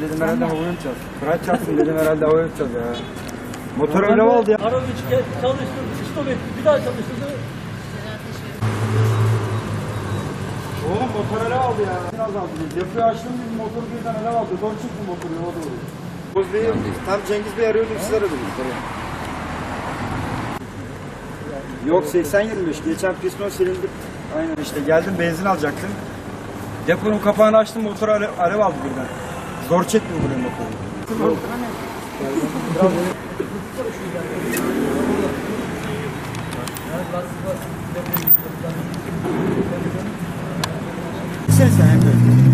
dedim herhalde havaya uçacağız. Fırat çarpsın dedim herhalde havaya uçacağız ya. Motor öyle oldu ya. Araba çıkıyor, çalıştırdı, stop etti, bir daha çalıştırdı. Oğlum motor alev aldı ya. Biraz aldı. Yapıyı açtım gibi motoru birden alev aldı. Zor çıktı motoru yola doğru. Boz Bey'i tam Cengiz Bey arıyordum siz aradınız. Yok 80-25 geçen piston silindir. Aynen işte geldim benzin alacaktım. Deponun kapağını açtım motor alev, alev aldı birden. Zor çekti buraya motoru. Sen sen öyle.